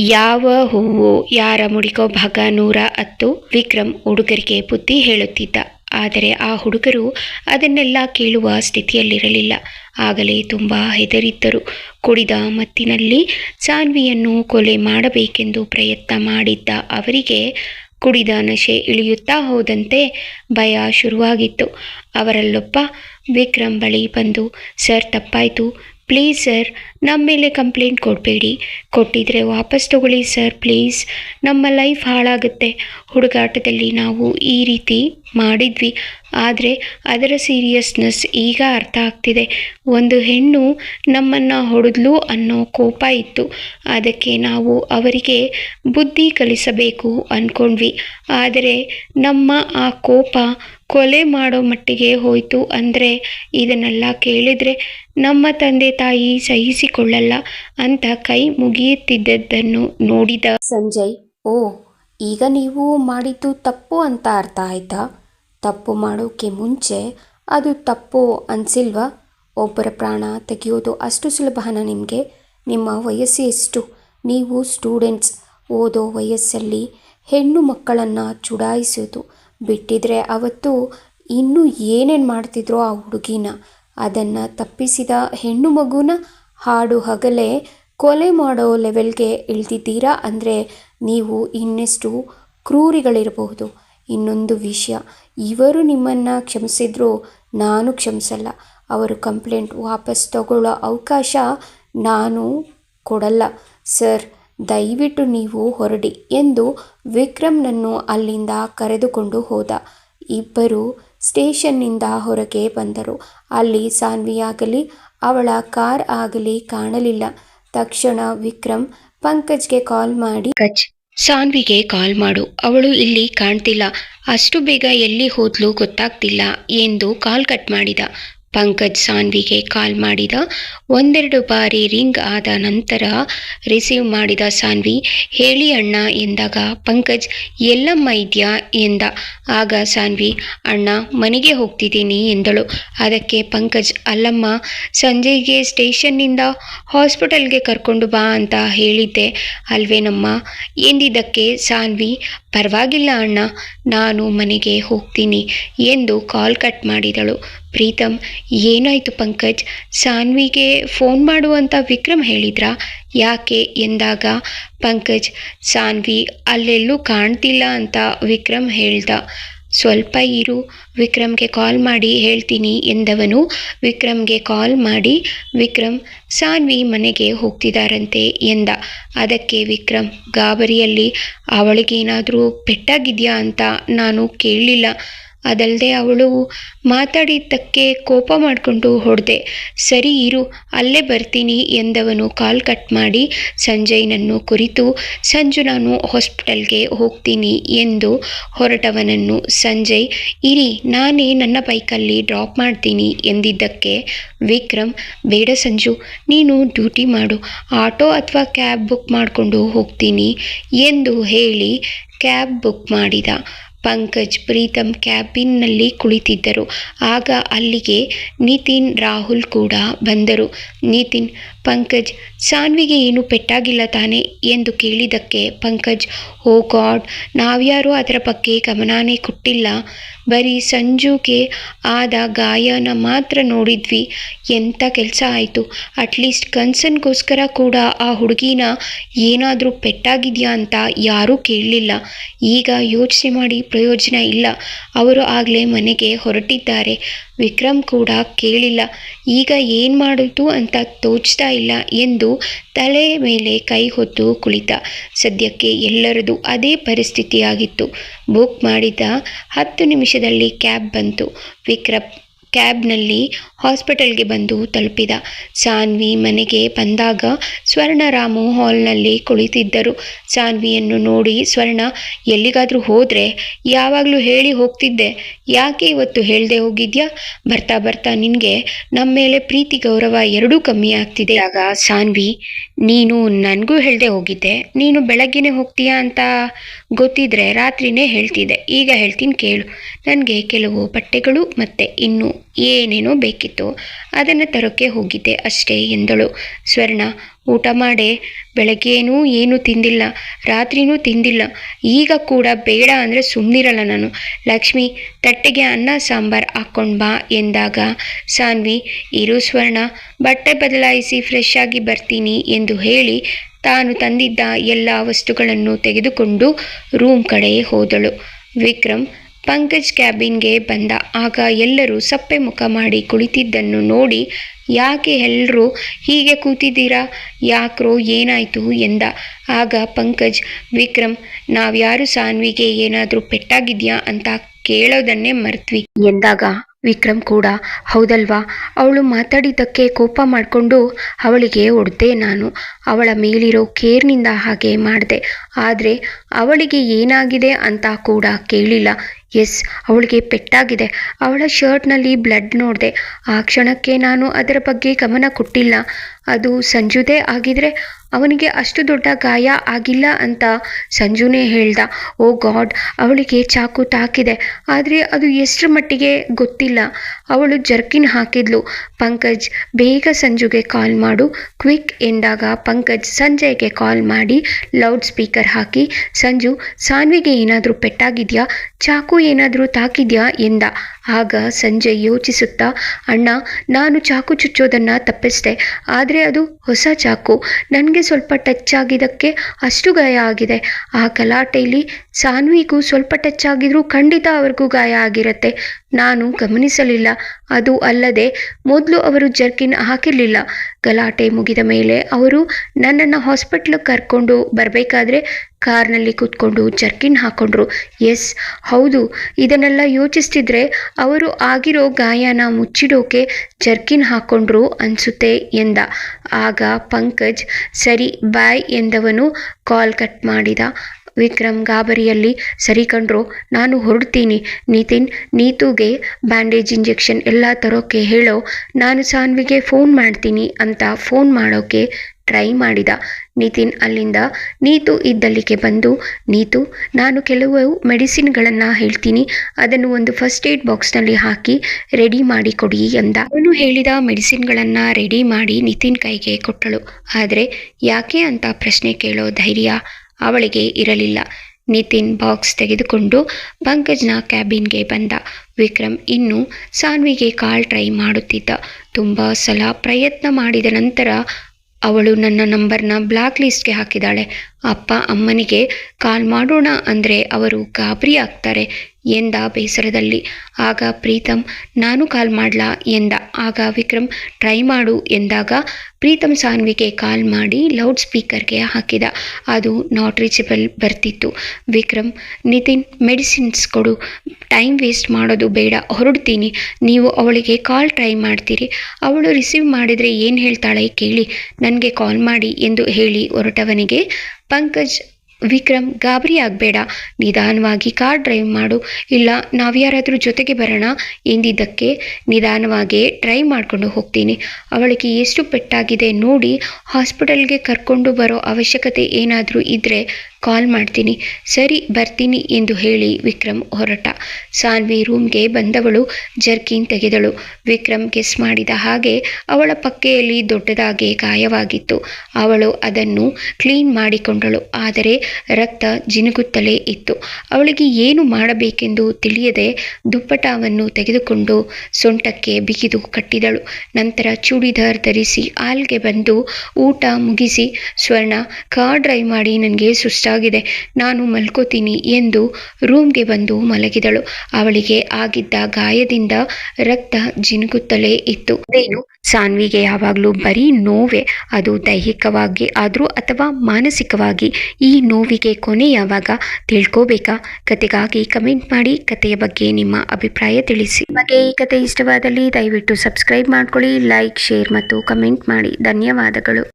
ಯಾವ ಹೂವು, ಯಾರ ಮುಡಿಕೋ ಭಾಗ ನೂರ ಹತ್ತು, ವಿಕ್ರಮ್ ಹುಡುಗರಿಗೆ ಬುದ್ಧಿ ಹೇಳುತ್ತಿದ್ದ. ಆದರೆ ಆ ಹುಡುಗರು ಅದನ್ನೆಲ್ಲ ಕೇಳುವ ಸ್ಥಿತಿಯಲ್ಲಿರಲಿಲ್ಲ. ಆಗಲೇ ತುಂಬ ಹೆದರಿದ್ದರು. ಕುಡಿದ ಮತ್ತಿನಲ್ಲಿ ಸಾನ್ವಿಯನ್ನು ಕೊಲೆ ಮಾಡಬೇಕೆಂದು ಪ್ರಯತ್ನ ಮಾಡಿದ್ದ ಅವರಿಗೆ ಕುಡಿದ ನಶೆ ಇಳಿಯುತ್ತಾ ಹೋದಂತೆ ಭಯ ಶುರುವಾಗಿತ್ತು. ಅವರಲ್ಲೊಬ್ಬ ವಿಕ್ರಮ್ ಬಳಿ ಬಂದು, ಸರ್, ತಪ್ಪಾಯಿತು. ಪ್ಲೀಸ್ ಸರ್ ನಮ್ಮ ಮೇಲೆ ಕಂಪ್ಲೇಂಟ್ ಕೊಡಬೇಡಿ. ಕೊಟ್ಟಿದ್ರೆ ವಾಪಸ್ ತಗೊಳ್ಳಿ ಸರ್ ಪ್ಲೀಸ್ ನಮ್ಮ ಲೈಫ್ ಹಾಳಾಗುತ್ತೆ. ಹುಡುಗಾಟದಲ್ಲಿ ನಾವು ಈ ರೀತಿ ಮಾಡಿದ್ವಿ. ಆದರೆ ಅದರ ಸೀರಿಯಸ್ನೆಸ್ ಈಗ ಅರ್ಥ ಆಗ್ತಿದೆ. ಒಂದು ಹೆಣ್ಣು ನಮ್ಮನ್ನು ಹೊಡೆದ್ಲು ಅನ್ನೋ ಕೋಪ ಇತ್ತು. ಅದಕ್ಕೆ ನಾವು ಅವರಿಗೆ ಬುದ್ಧಿ ಕಲಿಸಬೇಕು ಅಂದ್ಕೊಂಡ್ವಿ ಆದರೆ ನಮ್ಮ ಆ ಕೋಪ ಕೊಲೆ ಮಾಡೋ ಮಟ್ಟಿಗೆ ಹೋಯಿತು. ಅಂದರೆ ಇದನ್ನೆಲ್ಲ ಕೇಳಿದರೆ ನಮ್ಮ ತಂದೆ ತಾಯಿ ಸಹಿಸಿಕೊಳ್ಳಲ್ಲ ಅಂತ ಕೈ ಮುಗಿಯುತ್ತಿದ್ದದ್ದನ್ನು ನೋಡಿದ ಸಂಜಯ್, ಓ, ಈಗ ನೀವು ಮಾಡಿದ್ದು ತಪ್ಪು ಅಂತ ಅರ್ಥ ಆಯ್ತಾ? ತಪ್ಪು ಮಾಡೋಕ್ಕೆ ಮುಂಚೆ ಅದು ತಪ್ಪು ಅನ್ಸಿಲ್ವಾ? ಒಬ್ಬರ ಪ್ರಾಣ ತೆಗೆಯೋದು ಅಷ್ಟು ಸುಲಭನ ನಿಮಗೆ? ನಿಮ್ಮ ವಯಸ್ಸು ಎಷ್ಟು? ನೀವು ಸ್ಟೂಡೆಂಟ್ಸ್, ಓದೋ ವಯಸ್ಸಲ್ಲಿ ಹೆಣ್ಣು ಮಕ್ಕಳನ್ನು ಚುಡಾಯಿಸೋದು ಬಿಟ್ಟಿದ್ರೆ ಅವತ್ತು ಇನ್ನೂ ಏನೇನು ಮಾಡ್ತಿದ್ರೋ ಆ ಹುಡುಗಿನ, ಅದನ್ನು ತಪ್ಪಿಸಿದ ಹೆಣ್ಣು ಮಗುನ ಹಾಡು ಹಗಲೇ ಕೊಲೆ ಮಾಡೋ ಲೆವೆಲ್ಗೆ ಇಳ್ದಿದ್ದೀರಾ ಅಂದರೆ ನೀವು ಇನ್ನೆಷ್ಟು ಕ್ರೂರಿಗಳಿರಬಹುದು. ಇನ್ನೊಂದು ವಿಷಯ, ಇವರು ನಿಮ್ಮನ್ನು ಕ್ಷಮಿಸಿದ್ರು ನಾನು ಕ್ಷಮಿಸಲ್ಲ. ಅವರು ಕಂಪ್ಲೇಂಟ್ ವಾಪಸ್ ತಗೊಳ್ಳೋ ಅವಕಾಶ ನಾನು ಕೊಡಲ್ಲ. ಸರ್, ದಯವಿಟ್ಟು ನೀವು ಹೊರಡಿ ಎಂದು ವಿಕ್ರಮ್ನನ್ನು ಅಲ್ಲಿಂದ ಕರೆದುಕೊಂಡು ಹೋದ ಇಬ್ಬರು ಸ್ಟೇಷನ್ನಿಂದ ಹೊರಗೆ ಬಂದರು. ಅಲ್ಲಿ ಸಾನ್ವಿಯಾಗಲಿ ಅವಳ ಕಾರ್ ಆಗಲಿ ಕಾಣಲಿಲ್ಲ. ತಕ್ಷಣ ವಿಕ್ರಮ್ ಪಂಕಜ್ಗೆ ಕಾಲ್ ಮಾಡಿ ಕಚ್ ಸಾನ್ವಿಗೆ ಕಾಲ್ ಮಾಡು. ಅವಳು ಇಲ್ಲಿ ಕಾಣ್ತಿಲ್ಲ. ಅಷ್ಟು ಬೇಗ ಎಲ್ಲಿ ಹೋದ್ಲು ಗೊತ್ತಾಗ್ತಿಲ್ಲ ಎಂದು ಕಾಲ್ ಕಟ್ ಮಾಡಿದ. ಪಂಕಜ್ ಸಾನ್ವಿಗೆ ಕಾಲ್ ಮಾಡಿದ. ಒಂದೆರಡು ಬಾರಿ ರಿಂಗ್ ಆದ ನಂತರ ರಿಸೀವ್ ಮಾಡಿದ ಸಾನ್ವಿ, ಹೇಳಿ ಅಣ್ಣ, ಎಂದಾಗ ಪಂಕಜ್ ಎಲ್ಲಮ್ಮ ಇದೆಯಾ ಎಂದ. ಆಗ ಸಾನ್ವಿ, ಅಣ್ಣ, ಮನೆಗೆ ಹೋಗ್ತಿದ್ದೀನಿ, ಎಂದಳು. ಅದಕ್ಕೆ ಪಂಕಜ್, ಅಲ್ಲಮ್ಮ, ಸಂಜೆಗೆ ಸ್ಟೇಷನ್ನಿಂದ ಹಾಸ್ಪಿಟಲ್ಗೆ ಕರ್ಕೊಂಡು ಬಾ ಅಂತ ಹೇಳಿದ್ದೆ ಅಲ್ವೇನಮ್ಮ? ಎಂದಿದ್ದಕ್ಕೆ ಸಾನ್ವಿ, ಪರವಾಗಿಲ್ಲ ಅಣ್ಣ, ನಾನು ಮನೆಗೆ ಹೋಗ್ತೀನಿ, ಎಂದು ಕಾಲ್ ಕಟ್ ಮಾಡಿದಳು. ಪ್ರೀತಮ್, ಏನಾಯಿತು ಪಂಕಜ್? ಸಾನ್ವಿಗೆ ಫೋನ್ ಮಾಡುವಂತ ವಿಕ್ರಮ್ ಹೇಳಿದ್ರ? ಯಾಕೆ ಎಂದಾಗ? ಪಂಕಜ್, ಸಾನ್ವಿ ಅಲ್ಲೆಲ್ಲೂ ಕಾಣ್ತಿಲ್ಲ ಅಂತ ವಿಕ್ರಮ್ ಹೇಳ್ದ. ಸ್ವಲ್ಪ ಇರು, ವಿಕ್ರಮ್ಗೆ ಕಾಲ್ ಮಾಡಿ ಹೇಳ್ತೀನಿ ಎಂದವನು. ವಿಕ್ರಮ್ಗೆ ಕಾಲ್ ಮಾಡಿ ವಿಕ್ರಮ್, ಸಾನ್ವಿ ಮನೆಗೆ ಹೋಗ್ತಿದ್ದಾರಂತೆ ಎಂದ. ಅದಕ್ಕೆ ವಿಕ್ರಮ್, ಗಾಬರಿಯಲ್ಲಿ ಅವಳಿಗೇನಾದರೂ ಪೆಟ್ಟಾಗಿದೆಯಾ ಅಂತ ನಾನು ಕೇಳಲಿಲ್ಲ. ಅದಲ್ಲದೆ ಅವಳು ಮಾತಾಡಿದ್ದಕ್ಕೆ ಕೋಪ ಮಾಡಿಕೊಂಡು ಹೊಡೆದೆ, ಸರಿ ಇರು, ಅಲ್ಲೇ ಬರ್ತೀನಿ ಎಂದವನು ಕಾಲ್ ಕಟ್ ಮಾಡಿ, ಸಂಜಯ್ನನ್ನು ಕುರಿತು ಸಂಜು ನಾನು ಹಾಸ್ಪಿಟಲ್ಗೆ ಹೋಗ್ತೀನಿ ಎಂದು ಹೊರಟವನನ್ನು, ಸಂಜಯ್, ಇರಿ, ನಾನೇ ನನ್ನ ಬೈಕಲ್ಲಿ ಡ್ರಾಪ್ ಮಾಡ್ತೀನಿ ಎಂದಿದ್ದಕ್ಕೆ, ವಿಕ್ರಮ್, ಬೇಡ ಸಂಜು, ನೀನು ಡ್ಯೂಟಿ ಮಾಡು, ಆಟೋ ಅಥವಾ ಕ್ಯಾಬ್ ಬುಕ್ ಮಾಡಿಕೊಂಡು ಹೋಗ್ತೀನಿ ಎಂದು ಹೇಳಿ ಕ್ಯಾಬ್ ಬುಕ್ ಮಾಡಿದ. ಪಂಕಜ್ ಪ್ರೀತಮ್ ಕ್ಯಾಬಿನ್ನಲ್ಲಿ ಕುಳಿತಿದ್ದರು. ಆಗ ಅಲ್ಲಿಗೆ ನಿತಿನ್ ರಾಹುಲ್ ಕೂಡ ಬಂದರು. ನಿತಿನ್ ಪಂಕಜ್, ಸಾನ್ವಿಗೆ ಏನೂ ಪೆಟ್ಟಾಗಿಲ್ಲ ತಾನೆ ಎಂದು ಕೇಳಿದ್ದಕ್ಕೆ ಪಂಕಜ್, ಓ ಗಾಡ್, ನಾವ್ಯಾರೂ ಅದರ ಬಗ್ಗೆ ಗಮನಾನೇ ಕೊಟ್ಟಿಲ್ಲ. ಬರೀ ಸಂಜುಗೆ ಆದ ಗಾಯನ ಮಾತ್ರ ನೋಡಿದ್ವಿ. ಎಂಥ ಕೆಲಸ ಆಯಿತು. ಅಟ್ಲೀಸ್ಟ್ ಕನ್ಸನ್ಗೋಸ್ಕರ ಕೂಡ ಆ ಹುಡುಗಿನ ಏನಾದರೂ ಪೆಟ್ಟಾಗಿದೆಯಾ ಅಂತ ಯಾರೂ ಕೇಳಲಿಲ್ಲ. ಈಗ ಯೋಚನೆ ಮಾಡಿ ಪ್ರಯೋಜನ ಇಲ್ಲ. ಅವರು ಆಗಲೇ ಮನೆಗೆ ಹೊರಟಿದ್ದಾರೆ. ವಿಕ್ರಮ್ ಕೂಡ ಕೇಳಿಲ್ಲ. ಈಗ ಏನು ಮಾಡೋದು ಅಂತ ತೋಚ್ತಾ ಇಲ್ಲ ಎಂದು ತಲೆ ಮೇಲೆ ಕೈ ಹೊತ್ತು ಕುಳಿತ. ಸದ್ಯಕ್ಕೆ ಎಲ್ಲರದು ಅದೇ ಪರಿಸ್ಥಿತಿಯಾಗಿತ್ತು. ಬುಕ್ ಮಾಡಿದ ಹತ್ತು ನಿಮಿಷದಲ್ಲಿ ಕ್ಯಾಬ್ ಬಂತು. ವಿಕ್ರಮ್ ಕ್ಯಾಬ್ನಲ್ಲಿ ಹಾಸ್ಪಿಟಲ್ಗೆ ಬಂದು ತಲುಪಿದ. ಸಾನ್ವಿ ಮನೆಗೆ ಬಂದಾಗ ಸ್ವರ್ಣರಾಮು ಹಾಲ್ನಲ್ಲಿ ಕುಳಿತಿದ್ದರು. ಸಾನ್ವಿಯನ್ನು ನೋಡಿ, ಸ್ವರ್ಣ, ಎಲ್ಲಿಗಾದರೂ ಹೋದರೆ ಯಾವಾಗಲೂ ಹೇಳಿ ಹೋಗ್ತಿದ್ದೆ. ಯಾಕೆ ಇವತ್ತು ಹೇಳದೆ ಹೋಗಿದ್ಯಾ? ಬರ್ತಾ ಬರ್ತಾ ನಿನಗೆ ನಮ್ಮ ಮೇಲೆ ಪ್ರೀತಿ ಗೌರವ ಎರಡೂ ಕಮ್ಮಿ ಆಗ್ತಿದೆ. ಆಗ ಸಾನ್ವಿ ನೀನು ನನಗೂ ಹೇಳದೆ ಹೋಗಿದ್ದೆ. ನೀನು ಬೆಳಗ್ಗೆನೇ ಹೋಗ್ತೀಯಾ ಅಂತ ಗೊತ್ತಿದ್ರೆ ರಾತ್ರಿನೇ ಹೇಳ್ತಿದ್ದೆ. ಈಗ ಹೇಳ್ತೀನಿ ಕೇಳು. ನನಗೆ ಕೆಲವು ಬಟ್ಟೆಗಳು ಮತ್ತು ಇನ್ನು ಏನೇನೋ ಬೇಕಿತ್ತು ಅದನ್ನು ತರೋಕ್ಕೆ ಹೋಗಿದ್ದೆ ಅಷ್ಟೇ ಎಂದಳು. ಸ್ವರ್ಣ, ಊಟ ಮಾಡೇ. ಬೆಳಗ್ಗೆನೂ ಏನೂ ತಿಂದಿಲ್ಲ, ರಾತ್ರಿನೂ ತಿಂದಿಲ್ಲ. ಈಗ ಕೂಡ ಬೇಡ ಅಂದರೆ ಸುಮ್ಮನಿರಲ್ಲ ನಾನು. ಲಕ್ಷ್ಮಿ, ತಟ್ಟೆಗೆ ಅನ್ನ, ಸಾಂಬಾರ್ ಹಾಕ್ಕೊಂಡು ಬಾ ಎಂದಾಗ, ಸಾನ್ವಿ, ಇರು ಸ್ವರ್ಣ, ಬಟ್ಟೆ ಬದಲಾಯಿಸಿ ಫ್ರೆಶ್ ಆಗಿ ಬರ್ತೀನಿ ಎಂದು ಹೇಳಿ ತಾನು ತಂದಿದ್ದ ಎಲ್ಲ ವಸ್ತುಗಳನ್ನು ತೆಗೆದುಕೊಂಡು ರೂಮ್ ಕಡೆ ಹೋದಳು. ವಿಕ್ರಮ್ ಪಂಕಜ್ ಕ್ಯಾಬಿನ್ಗೆ ಬಂದ. ಆಗ ಎಲ್ಲರೂ ಸಪ್ಪೆ ಮುಖ ಮಾಡಿ ಕುಳಿತಿದ್ದನ್ನು ನೋಡಿ, ಯಾಕೆ ಎಲ್ಲರೂ ಹೀಗೆ ಕೂತಿದ್ದೀರಾ? ಯಾಕ್ರೋ ಏನಾಯಿತು? ಎಂದ. ಆಗ ಪಂಕಜ್, ವಿಕ್ರಮ್, ನಾವ್ಯಾರು ಸಾನ್ವಿಗೆ ಏನಾದರೂ ಪೆಟ್ಟಾಗಿದ್ಯಾ ಅಂತ ಕೇಳೋದನ್ನೇ ಮರ್ತ್ವಿ. ಎಂದಾಗ ವಿಕ್ರಮ್ ಕೂಡ, ಹೌದಲ್ವಾ? ಅವಳು ಮಾತಾಡಿದ್ದಕ್ಕೆ ಕೋಪ ಮಾಡಿಕೊಂಡು ಅವಳಿಗೆ ಹೊಡೆದೆ ನಾನು. ಅವಳ ಮೇಲಿರೋ ಕೇರ್ನಿಂದ ಹಾಗೆ ಮಾಡಿದೆ. ಆದರೆ ಅವಳಿಗೆ ಏನಾಗಿದೆ ಅಂತ ಕೂಡ ಕೇಳಿಲ್ಲ. ಎಸ್ ಅವಳಿಗೆ ಪೆಟ್ಟಾಗಿದೆ. ಅವಳ ಶರ್ಟ್ನಲ್ಲಿ ಬ್ಲಡ್ ನೋಡಿದೆ. ಆ ಕ್ಷಣಕ್ಕೆ ನಾನು ಅದರ ಬಗ್ಗೆ ಗಮನ ಕೊಟ್ಟಿಲ್ಲ. ಅದು ಸಂಜುದೇ ಆಗಿದ್ರೆ ಅವನಿಗೆ ಅಷ್ಟು ದೊಡ್ಡ ಗಾಯ ಆಗಿಲ್ಲ ಅಂತ ಸಂಜುನೇ ಹೇಳ್ದ. ಓ ಗಾಡ್, ಅವಳಿಗೆ ಚಾಕು ತಾಕಿದೆ. ಆದರೆ ಅದು ಎಷ್ಟರ ಮಟ್ಟಿಗೆ ಗೊತ್ತಿಲ್ಲ. ಅವಳು ಜರ್ಕಿನ್ ಹಾಕಿದ್ಲು. ಪಂಕಜ್, ಬೇಗ ಸಂಜುಗೆ ಕಾಲ್ ಮಾಡು. ಕ್ವಿಕ್ ಎಂದಾಗ ಪಂಕಜ್ ಸಂಜಯ್ಗೆ ಕಾಲ್ ಮಾಡಿ ಲೌಡ್ ಸ್ಪೀಕರ್ ಹಾಕಿ, ಸಂಜು, ಸಾನ್ವಿಗೆ ಏನಾದರೂ ಪೆಟ್ಟಾಗಿದೆಯಾ? ಚಾಕು ಏನಾದರೂ ತಾಕಿದ್ಯಾ ಎಂದ. ಆಗ ಸಂಜಯ್ ಯೋಚಿಸುತ್ತಾ, ಅಣ್ಣ, ನಾನು ಚಾಕು ಚುಚ್ಚೋದನ್ನು ತಪ್ಪಿಸಿದೆ. ಆದರೆ ಅದು ಹೊಸ ಚಾಕು. ನನಗೆ ಸ್ವಲ್ಪ ಟಚ್ ಆಗಿದ್ದಕ್ಕೆ ಅಷ್ಟು ಗಾಯ ಆಗಿದೆ. ಆ ಗಲಾಟೆಯಲ್ಲಿ ಸಾನ್ವಿಗೂ ಸ್ವಲ್ಪ ಟಚ್ ಆಗಿದ್ರೂ ಖಂಡಿತ ಅವ್ರಿಗೂ ಗಾಯ ಆಗಿರುತ್ತೆ. ನಾನು ಗಮನಿಸಲಿಲ್ಲ. ಅದು ಅಲ್ಲದೆ ಮೊದಲು ಅವರು ಜರ್ಕಿನ್ ಹಾಕಿರಲಿಲ್ಲ. ಗಲಾಟೆ ಮುಗಿದ ಮೇಲೆ ಅವರು ನನ್ನನ್ನು ಹಾಸ್ಪಿಟ್ಲಿಗೆ ಕರ್ಕೊಂಡು ಬರಬೇಕಾದ್ರೆ ಕಾರ್ನಲ್ಲಿ ಕೂತ್ಕೊಂಡು ಜರ್ಕಿನ್ ಹಾಕೊಂಡ್ರು. ಎಸ್, ಹೌದು. ಇದನ್ನೆಲ್ಲ ಯೋಚಿಸ್ತಿದ್ರೆ ಅವರು ಆಗಿರೋ ಗಾಯನ ಮುಚ್ಚಿಡೋಕೆ ಜರ್ಕಿನ್ ಹಾಕೊಂಡ್ರು ಅನಿಸುತ್ತೆ ಎಂದ. ಆಗ ಪಂಕಜ್, ಸರಿ, ಬಾಯ್ ಎಂದವನು ಕಾಲ್ ಕಟ್ ಮಾಡಿದ. ವಿಕ್ರಮ್ ಗಾಬರಿಯಲ್ಲಿ ಸರಿ ಕಂಡ್ರು ನಾನು ಹೊರಡ್ತೀನಿ. ನಿತಿನ್, ನೀತುಗೆ ಬ್ಯಾಂಡೇಜ್ ಇಂಜೆಕ್ಷನ್ ಎಲ್ಲ ತರೋಕ್ಕೆ ಹೇಳೋ, ನಾನು ಸಾನ್ವಿಗೆ ಫೋನ್ ಮಾಡ್ತೀನಿ ಅಂತ ಫೋನ್ ಮಾಡೋಕ್ಕೆ ಟ್ರೈ ಮಾಡಿದ. ನಿತಿನ್ ಅಲ್ಲಿಂದ, ನೀತು ಇದ್ದಲ್ಲಿಗೆ ಬಂದು, ನೀತು, ನಾನು ಕೆಲವು ಮೆಡಿಸಿನ್ಗಳನ್ನು ಹೇಳ್ತೀನಿ. ಅದನ್ನು ಒಂದು ಫಸ್ಟ್ ಏಡ್ ಬಾಕ್ಸ್ನಲ್ಲಿ ಹಾಕಿ ರೆಡಿ ಮಾಡಿ ಕೊಡಿ ಎಂದ. ಅವನು ಹೇಳಿದ ಮೆಡಿಸಿನ್ಗಳನ್ನು ರೆಡಿ ಮಾಡಿ ನಿತಿನ್ ಕೈಗೆ ಕೊಟ್ಟಳು. ಆದರೆ, ಯಾಕೆ? ಅಂತ ಪ್ರಶ್ನೆ ಕೇಳೋ ಧೈರ್ಯ ಅವಳಿಗೆ ಇರಲಿಲ್ಲ. ನಿತಿನ್ ಬಾಕ್ಸ್ ತೆಗೆದುಕೊಂಡು ಪಂಕಜ್ನ ಕ್ಯಾಬಿನ್ಗೆ ಬಂದ. ವಿಕ್ರಮ್ ಇನ್ನು ಸಾನ್ವಿಗೆ ಕಾಲ್ ಟ್ರೈ ಮಾಡುತ್ತಿದ್ದ. ತುಂಬ ಸಲ ಪ್ರಯತ್ನ ಮಾಡಿದ ನಂತರ ಅವಳು ನನ್ನ ನಂಬರ್ನ ಬ್ಲಾಕ್ ಲಿಸ್ಟ್ಗೆ ಹಾಕಿದಾಳೆ. ಅಪ್ಪ ಅಮ್ಮನಿಗೆ ಕಾಲ್ ಮಾಡೋಣ ಅಂದರೆ ಅವರು ಗಾಬರಿ ಆಗ್ತಾರೆ. ಎಂದ ಬೇಸರದಲ್ಲಿ. ಆಗ ಪ್ರೀತಮ್ ನಾನು ಕಾಲ್ ಮಾಡ್ಲಾ? ಎಂದ. ಆಗ ವಿಕ್ರಮ್ ಟ್ರೈ ಮಾಡು. ಎಂದಾಗ ಪ್ರೀತಮ್ ಸಾನ್ವಿಗೆ ಕಾಲ್ ಮಾಡಿ ಲೌಡ್ ಸ್ಪೀಕರ್ಗೆ ಹಾಕಿದ. ಅದು ನಾಟ್ ರೀಚಬಲ್ ಬರ್ತಿತ್ತು. ವಿಕ್ರಮ್ ನಿತಿನ್, ಮೆಡಿಸಿನ್ಸ್ ಕೊಡು. ಟೈಮ್ ವೇಸ್ಟ್ ಮಾಡೋದು ಬೇಡ. ಹೊರಡ್ತೀನಿ. ನೀವು ಅವಳಿಗೆ ಕಾಲ್ ಟ್ರೈ ಮಾಡ್ತೀರಿ. ಅವಳು ರಿಸೀವ್ ಮಾಡಿದರೆ ಏನು ಹೇಳ್ತಾಳೆ ಕೇಳಿ. ನನಗೆ ಕಾಲ್ ಮಾಡಿ ಎಂದು ಹೇಳಿ ಹೊರಟವನಿಗೆ, ಪಂಕಜ್ ವಿಕ್ರಮ್, ಗಾಬರಿ ಆಗಬೇಡ. ನಿಧಾನವಾಗಿ ಕಾರ್ ಡ್ರೈವ್ ಮಾಡು. ಇಲ್ಲ, ನಾವ್ಯಾರಾದರೂ ಜೊತೆಗೆ ಬರೋಣ? ಎಂದಿದ್ದಕ್ಕೆ ನಿಧಾನವಾಗಿ ಡ್ರೈವ್ ಮಾಡಿಕೊಂಡು ಹೋಗ್ತೀನಿ. ಅವಳಿಗೆ ಎಷ್ಟು ಪೆಟ್ಟಾಗಿದೆ ನೋಡಿ. ಹಾಸ್ಪಿಟಲ್ಗೆ ಕರ್ಕೊಂಡು ಬರೋ ಅವಶ್ಯಕತೆ ಏನಾದರೂ ಇದ್ದರೆ ಕಾಲ್ ಮಾಡ್ತೀನಿ. ಸರಿ, ಬರ್ತೀನಿ ಎಂದು ಹೇಳಿ ವಿಕ್ರಮ್ ಹೊರಟ. ಸಾನ್ವಿ ರೂಮ್ಗೆ ಬಂದವಳು ಜರ್ಕಿನ್ ತೆಗೆದಳು. ವಿಕ್ರಮ್ ಗೆಸ್ ಮಾಡಿದ ಹಾಗೆ ಅವಳ ಪಕ್ಕೆಯಲ್ಲಿ ದೊಡ್ಡದಾಗಿ ಗಾಯವಾಗಿತ್ತು. ಅವಳು ಅದನ್ನು ಕ್ಲೀನ್ ಮಾಡಿಕೊಂಡಳು. ಆದರೆ ರಕ್ತ ಜಿನುಗುತ್ತಲೇ ಇತ್ತು. ಅವಳಿಗೆ ಏನು ಮಾಡಬೇಕೆಂದು ತಿಳಿಯದೆ ದುಪ್ಪಟವನ್ನು ತೆಗೆದುಕೊಂಡು ಸೊಂಟಕ್ಕೆ ಬಿಗಿದು ಕಟ್ಟಿದಳು. ನಂತರ ಚೂಡಿದಾರ್ ಧರಿಸಿ ಆಲ್ಗೆ ಬಂದು ಊಟ ಮುಗಿಸಿ ಸ್ವರ್ಣ ಕಾರ್ ಡ್ರೈವ್ ಮಾಡಿ ನನಗೆ ಸುಸ್ತಾಗಿದೆ ನಾನು ಮಲ್ಕೋತೀನಿ ಎಂದು ರೂಮ್ಗೆ ಬಂದು ಮಲಗಿದಳು. ಅವಳಿಗೆ ಆಗಿದ್ದ ಗಾಯದಿಂದ ರಕ್ತ ಜಿನುಗುತ್ತಲೇ ಇತ್ತು. ಅದೇನು? ಸಾನ್ವಿಗೆ ಯಾವಾಗಲೂ ಬರೀ ನೋವೇ. ಅದು ದೈಹಿಕವಾಗಿ ಆದರೂ ಅಥವಾ ಮಾನಸಿಕವಾಗಿ ಈ ನೋವಿಗೆ ಕೊನೆ ಯಾವಾಗ ತಿಳ್ಕೋಬೇಕಾ? ಕತೆಗಾಗಿ ಕಮೆಂಟ್ ಮಾಡಿ ಕತೆಯ ಬಗ್ಗೆ ನಿಮ್ಮ ಅಭಿಪ್ರಾಯ ತಿಳಿಸಿ. ನಿಮಗೆ ಈ ಕತೆ ಇಷ್ಟವಾದಲ್ಲಿ ದಯವಿಟ್ಟು ಸಬ್ಸ್ಕ್ರೈಬ್ ಮಾಡ್ಕೊಳ್ಳಿ, ಲೈಕ್, ಶೇರ್ ಮತ್ತು ಕಮೆಂಟ್ ಮಾಡಿ. ಧನ್ಯವಾದಗಳು.